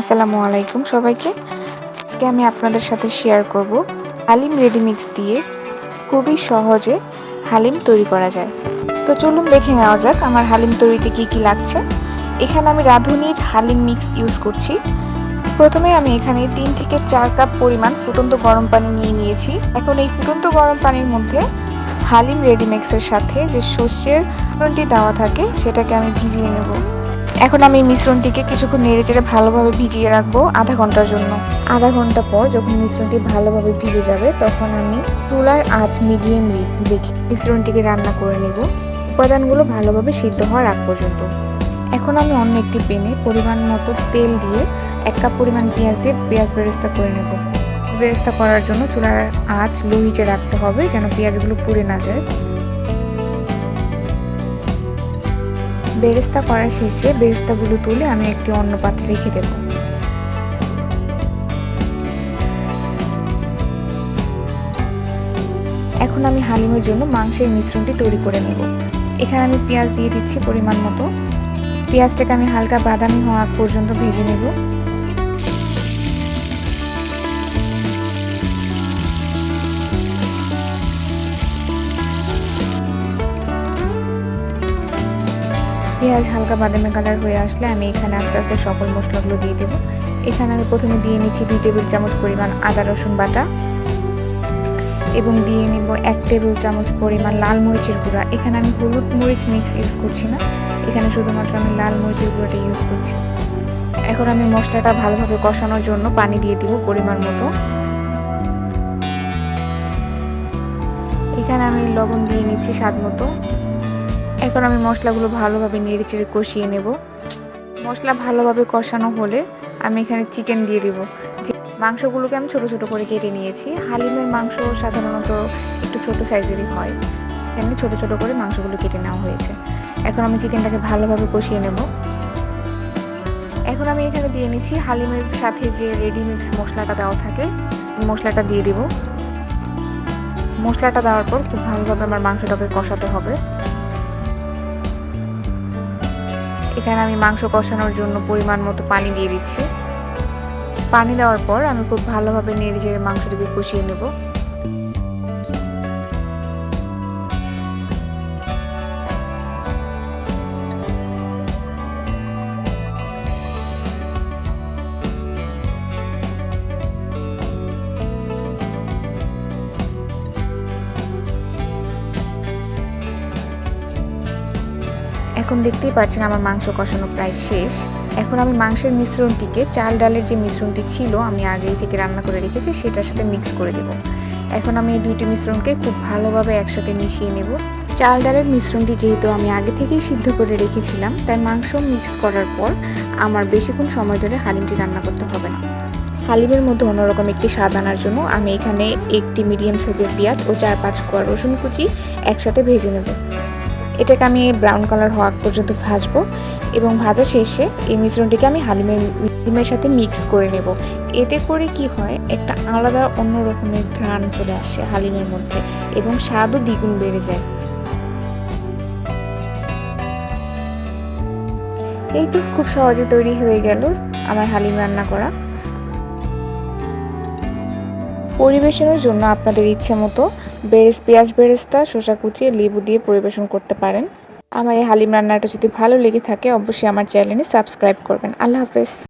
আসসালামু আলাইকুম সবাইকে। আজকে আমি আপনাদের সাথে শেয়ার করব হালিম রেডিমিক্স দিয়ে খুবই সহজে হালিম তৈরি করা যায়। তো চলুন দেখে নেওয়া যাক আমার হালিম তৈরিতে কি কি লাগছে। এখানে আমি রাঁধুনির হালিম মিক্স ইউজ করছি। প্রথমে আমি এখানে তিন থেকে চার কাপ পরিমাণ ফুটন্ত গরম পানি নিয়ে নিয়েছি। এখন এই ফুটন্ত গরম পানির মধ্যে হালিম রেডিমিক্সের সাথে যে শস্যের দেওয়া থাকে, সেটাকে আমি ভিজিয়ে নেব। এখন আমি মিশ্রণটিকে কিছুক্ষণ নেড়ে চেড়ে ভালোভাবে ভিজিয়ে রাখব আধা ঘণ্টার জন্য। আধা ঘণ্টা পর যখন মিশ্রণটি ভালোভাবে ভিজে যাবে, তখন আমি চুলার আঁচ মিডিয়াম রেখে মিশ্রণটিকে রান্না করে নেব। উপাদানগুলো ভালোভাবে সিদ্ধ হওয়ার আগ পর্যন্ত। এখন আমি অন্য একটি পেনে পরিমাণ মতো তেল দিয়ে এক কাপ পরিমাণ পেঁয়াজ দিয়ে পেঁয়াজ বেরেস্তা করে নেব। পেঁয়াজ বেরেস্তা করার জন্য চুলার আঁচ লো হিচে রাখতে হবে যেন পেঁয়াজগুলো পুড়ে না যায়। বেরেস্তা করার শেষে বেরেস্তাগুলো তুলে আমি একটি অন্য পাত্রে রেখে দেব। এখন আমি হালিমের জন্য মাংসের মিশ্রণটি তৈরি করে নেব। এখানে আমি পেঁয়াজ দিয়ে দিচ্ছি পরিমাণ মতো। পেঁয়াজটাকে আমি হালকা বাদামি হওয়া পর্যন্ত ভেজে নেব। পেঁয়াজ হালকা বাদামি কালার হয়ে আসলে আমি এখানে আস্তে আস্তে সকল মশলাগুলো দিয়ে দেবো। এখানে আমি প্রথমে দিয়ে নিচ্ছি দুই টেবিল চামচ পরিমাণ আদা, রসুন বাটা এবং দিয়ে নিব এক টেবিল চামচ পরিমাণ লাল মরিচের গুঁড়া। এখানে আমি হলুদ মরিচ মিক্স ইউজ করছি না। এখানে শুধুমাত্র আমি লাল মরিচের গুঁড়োটা ইউজ করছি। এখন আমি মশলাটা ভালোভাবে কষানোর জন্য পানি দিয়ে দিব পরিমাণ মতো। এখানে আমি লবণ দিয়ে নিচ্ছি স্বাদ মতো। এখন আমি মশলাগুলো ভালোভাবে নেড়ে চেড়ে কষিয়ে নেব। মশলা ভালোভাবে কষানো হলে আমি এখানে চিকেন দিয়ে দিব। মাংসগুলোকে আমি ছোট ছোট করে কেটে নিয়েছি। হালিমের মাংস সাধারণত একটু ছোট সাইজেরই হয়। এখানে ছোট ছোট করে মাংসগুলো কেটে নেওয়া হয়েছে। এখন আমি চিকেনটাকে ভালোভাবে কষিয়ে নেব। এখন আমি এখানে দিয়ে নিচ্ছি হালিমের সাথে যে রেডি মিক্স মশলাটা দেওয়া থাকে মশলাটা দিয়ে দিব। মশলাটা দেওয়ার পর খুব ভালোভাবে আমার মাংসটাকে কষাতে হবে। এখানে আমি মাংস কষানোর জন্য পরিমাণ মতো পানি দিয়ে দিচ্ছি। পানি দেওয়ার পর আমি খুব ভালোভাবে নেড়ে ঝেড়ে মাংসটিকে কষিয়ে নেব। এখন দেখতেই পাচ্ছেন আমার মাংস কষানো প্রায় শেষ। এখন আমি মাংসের মিশ্রণটিকে চাল ডালের যে মিশ্রণটি ছিল, আমি আগেই থেকে রান্না করে রেখেছি, সেটার সাথে মিক্স করে দেব। এখন আমি এই দুইটি মিশ্রণকে খুব ভালোভাবে একসাথে মিশিয়ে নেব। চাল ডালের মিশ্রণটি যেহেতু আমি আগে থেকেই সিদ্ধ করে রেখেছিলাম, তাই মাংস মিক্স করার পর আমার বেশিক্ষণ সময় ধরে হালিমটি রান্না করতে হবে না। হালিমের মধ্যে অন্যরকম একটি স্বাদ আনার জন্য আমি এখানে একটি মিডিয়াম সাইজের পেঁয়াজ ও চার পাঁচ কোয়া রসুন কুচি একসাথে ভেজে নেব। এটাকে আমি ব্রাউন কালার হওয়া পর্যন্ত ভাজবো এবং ভাজা শেষে এই মিশ্রণটিকে আমি হালিমের ডিমের সাথে মিক্স করে নেব। এতে করে কি হয়, একটা আলাদা অন্য রকমের ঘ্রাণ চলে আসে হালিমের মধ্যে এবং স্বাদও দ্বিগুণ বেড়ে যায়। এই তো খুব সহজে তৈরি হয়ে গেল আমার হালিম রান্না করা। পরিবেশনের জন্য আপনাদের ইচ্ছে মতো বেরেস পেঁয়াজ বেরেস্তা, শসা কুচিয়ে লেবু দিয়ে পরিবেশন করতে পারেন। আমার এই হালিম রান্নাটা যদি ভালো লেগে থাকে, অবশ্যই আমার চ্যানেলে সাবস্ক্রাইব করবেন। আল্লাহ হাফেজ।